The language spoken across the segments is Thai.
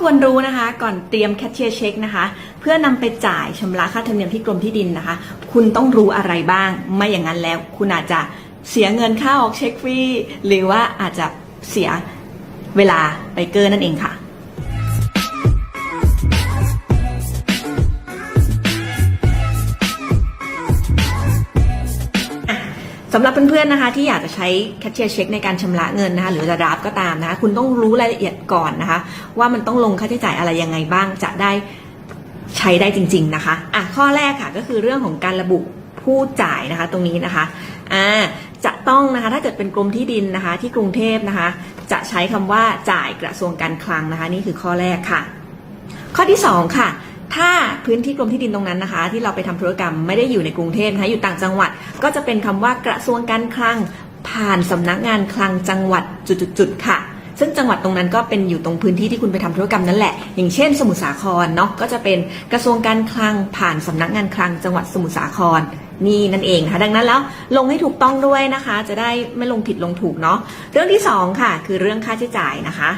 ควรรู้นะคะ ก่อนเตรียมแคชเชียร์เช็คนะคะ เพื่อนำไปจ่ายชำระค่าธรรมเนียมที่กรมที่ดินนะคะ คุณต้องรู้อะไรบ้าง ไม่อย่างนั้นแล้วคุณอาจจะเสียเงินค่าออกเช็คฟรีหรือว่าอาจจะเสียเวลาไปเกินนั่นเองค่ะ สำหรับเพื่อนๆนะคะ ที่อยากจะใช้แคชเชียร์เช็คในการชำระเงินนะคะหรือจะรับก็ตามนะคะ คุณต้องรู้รายละเอียดก่อนนะคะ ว่ามันต้องลงค่าใช้จ่ายอะไรยังไงบ้างจะได้ใช้ได้จริง ๆนะคะอะข้อแรกค่ะก็คือเรื่องของการระบุผู้จ่ายนะคะตรงนี้นะคะอ่าจะต้องนะคะถ้าเกิดเป็นกรมที่ดินนะคะ ที่กรุงเทพนะคะ จะใช้คำว่าจ่ายกระทรวงการคลังนะคะ นี่คือข้อแรกค่ะ ข้อที่ 2 ค่ะ ถ้า พื้นที่กรมที่ดินตรงนั้นนะคะ ที่เราไปทำธุรกรรมไม่ได้อยู่ในกรุงเทพนะคะอยู่ต่างจังหวัด ก็จะเป็นคำว่ากระทรวงการคลัง ผ่านสำนักงานคลังจังหวัดจุดๆค่ะซึ่งจังหวัดตรงนั้นก็เป็นอยู่ตรงพื้นที่ที่คุณไปทำธุรกรรมนั่นแหละ อย่างเช่น สมุทรสาครเนาะก็จะเป็นกระทรวงการคลังผ่านสำนักงานคลังจังหวัดสมุทรสาครนี่นั่นเองนะคะดังนั้นแล้วลงให้ถูกต้องด้วยนะคะ จะได้ไม่ลงผิดลงถูกเนาะเรื่องที่สองค่ะ คือเรื่องค่าใช้จ่ายนะคะ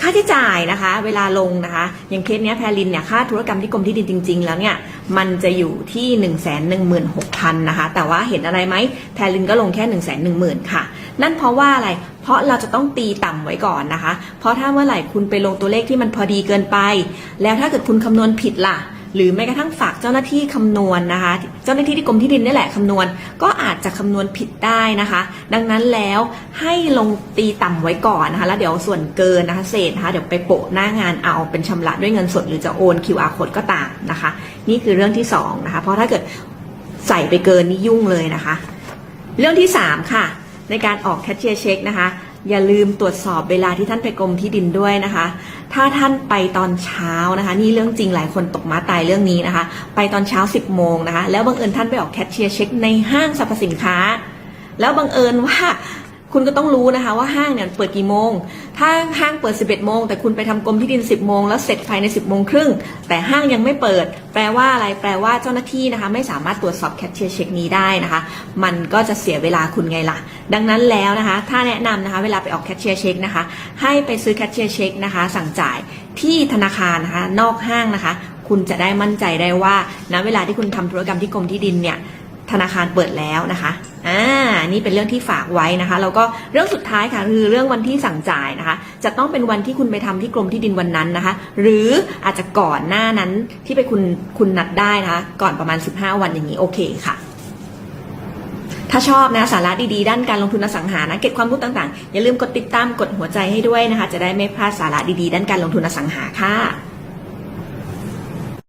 ค่าใช้จ่ายนะคะ เวลาลงนะคะ อย่างเคสเนี้ยแพรลินเนี่ยค่าธุรกรรมที่กรมที่ดินจริง ๆ แล้วเนี่ยมันจะอยู่ที่ 1 1 6 0 0 0นะคะ แต่ว่าเห็นอะไรไหมแพรลินก็ลงแค่ 1 1 0 0 0 0 ค่ะ นั่นเพราะว่าอะไรเพราะเราจะต้องตีต่ำไว้ก่อนนะคะ เพราะถ้าเมื่อไหร่คุณไปลงตัวเลขที่มันพอดีเกินไป แล้วถ้าเกิดคุณคำนวณผิดล่ะ หรือแม้กระทั่งฝากเจ้าหน้าที่คำนวณนะคะ เจ้าหน้าที่ที่กรมที่ดินนี่แหละคำนวณ ก็อาจจะคำนวณผิดได้นะคะ ดังนั้นแล้วให้ลงตีต่ำไว้ก่อนนะคะ แล้วเดี๋ยวส่วนเกินนะคะเศษนะคะเดี๋ยวไปโปะหน้างานเอาเป็นชำระด้วยเงินสดหรือจะโอน QR code ก็ตามนะคะ นี่คือเรื่องที่สองนะคะเพราะถ้าเกิดใส่ไปเกินนี่ยุ่งเลยนะคะ เรื่องที่ 3 ค่ะ ในการออกแคชเชียร์เช็คนะคะ อย่าลืมตรวจสอบเวลาที่ท่านไปกรมที่ดินด้วยนะคะ ถ้าท่านไปตอนเช้านะคะ นี่เรื่องจริงหลายคนตกมาตายเรื่องนี้นะคะ ไปตอนเช้า 10 โมงนะคะ แล้วบังเอิญท่านไปออกแคชเชียร์เช็คในห้างสรรพสินค้า แล้วบังเอิญว่า คุณก็ต้องรู้นะคะว่าห้างเนี่ยเปิดกี่โมง ถ้าห้างเปิด 11 โมง แต่คุณไปทำกรมที่ดิน 10 โมง แล้วเสร็จภายใน 10 โมงครึ่ง แต่ห้างยังไม่เปิด แปลว่าอะไร แปลว่าเจ้าหน้าที่นะคะ ไม่สามารถตรวจสอบแคชเชียร์เช็คนี้ได้นะคะ มันก็จะเสียเวลาคุณไงล่ะ ดังนั้นแล้วนะคะ ถ้าแนะนำนะคะ เวลาไปออกแคชเชียร์เช็คนะคะ ให้ไปซื้อแคชเชียร์เช็คนะคะ สั่งจ่ายที่ธนาคารนะคะ นอกห้างนะคะ คุณจะได้มั่นใจได้ว่าณเวลาที่คุณทำธุรกรรมที่กรมที่ดินเนี่ย ธนาคารเปิดแล้วนะคะ อ่านี่เป็นเรื่องที่ฝากไว้นะคะแล้วก็เรื่องสุดท้ายค่ะคือเรื่องวันที่สั่งจ่ายนะคะ จะต้องเป็นวันที่คุณไปทำที่กรมที่ดินวันนั้นนะคะ หรืออาจจะก่อนหน้านั้นที่ไปคุณคุณนัดได้นะคะก่อนประมาณ 15 วันอย่างนี้โอเคค่ะถ้าชอบนะสาระดีๆ ด้านการลงทุนอสังหานะเก็บความรู้ต่างๆ อย่าลืมกดติดตามกดหัวใจให้ด้วยนะคะ จะได้ไม่พลาดสาระดีๆ ด้านการลงทุนอสังหาค่ะ